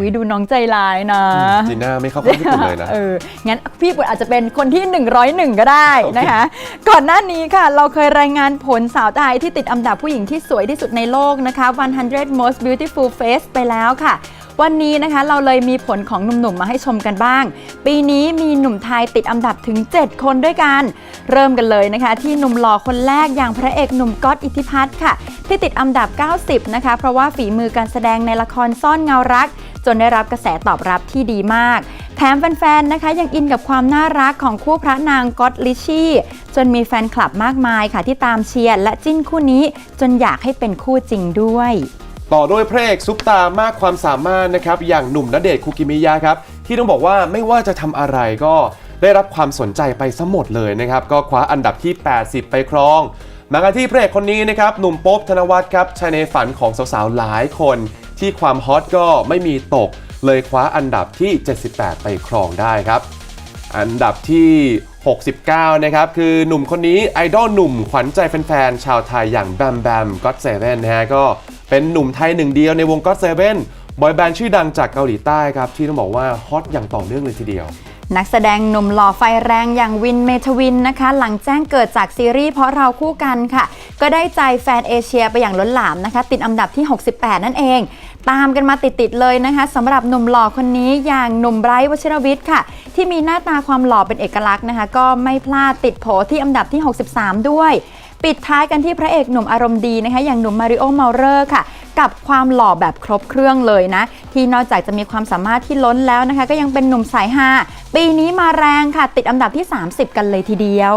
วิดูน้องใจร้ายนะ จีน่าไม่เข้าข้างพี่ปุ่นเลยนะ เออ งั้นพี่ปุ่นอาจจะเป็นคนที่ 101 ก็ได้นะคะ ก่อนหน้านี้ค่ะเราเคยรายงานผลสาวไทยที่ติดอันดับผู้หญิงที่สวยที่สุดในโลกนะคะ 100 most beautiful face ไปแล้วค่ะวันนี้นะคะเราเลยมีผลของหนุ่มๆมาให้ชมกันบ้าง ปีนี้มีหนุ่มไทยติดอันดับถึง 7 คนด้วยกัน เริ่มกันเลยนะคะ ที่หนุ่มหล่อคนแรกอย่างพระเอกหนุ่มก๊อตอิทธิพัฒน์ค่ะ ที่ติดอันดับ 90 นะคะ เพราะว่าฝีมือการแสดงในละครซ่อนเงารัก จนได้รับกระแสตอบรับที่ดีมาก แถมแฟนๆนะคะยังอินกับความน่ารักของคู่พระนางก๊อตลิชี่จนมีแฟนคลับมากมายค่ะที่ตามเชียร์และจิ้นคู่นี้ จนอยากให้เป็นคู่จริงด้วย ต่อด้วยพระเอกซุปตามากความสามารถนะครับอย่างหนุ่มณเดชน์คุกิมิยะครับที่ต้องบอกว่าไม่ว่าจะทำอะไรก็ได้รับความสนใจไปซะหมดเลยนะครับ ก็คว้าอันดับที่ 80 ไปครอง มากันที่พระเอกคนนี้นะครับ หนุ่มโป๊บธนวัฒน์ครับชายในฝันของสาวๆ หลายคน ที่ความฮอตก็ไม่มีตก เลยคว้าอันดับที่ 78 ไปครองได้ครับ อันดับที่ 69 นะครับ คือหนุ่มคนนี้ไอดอลหนุ่มขวัญใจแฟนๆ ชาวไทยอย่างแบมแบมก็ t เซเว่นนะฮะก็เป็นหนุ่มไทยหนึ่งเดียวในวงก็ t เซเว่นบอยแบนด์ชื่อดังจากเกาหลีใต้ครับ ที่ต้องบอกว่าฮอตอย่างต่อเนื่องเลยทีเดียว นักแสดงหนุ่มหล่อไฟแรงอย่างวินเมทวินนะคะ หลังแจ้งเกิดจากซีรีส์เพราะเราคู่กันค่ะ ก็ได้ใจแฟนเอเชียไปอย่างล้นหลามนะคะ ติดอันดับที่ 68 นั่นเอง ตามกันมาติดๆเลยนะคะสำหรับหนุ่มหล่อคนนี้อย่างหนุ่มไบรท์วชิรวิทย์ค่ะ ที่มีหน้าตาความหล่อเป็นเอกลักษณ์นะคะ ก็ไม่พลาดติดโผที่อันดับที่ 63 ด้วย ปิดท้ายกันที่พระเอกหนุ่มอารมณ์ดีนะคะ อย่างหนุ่มมาริโอเมาเลอร์ค่ะ กับความหล่อแบบครบเครื่องเลยนะ ที่นอกจากจะมีความสามารถที่ล้นแล้วนะคะ ก็ยังเป็นหนุ่มสายฮาปีนี้มาแรงค่ะ ติดอันดับที่ 30 กันเลยทีเดียว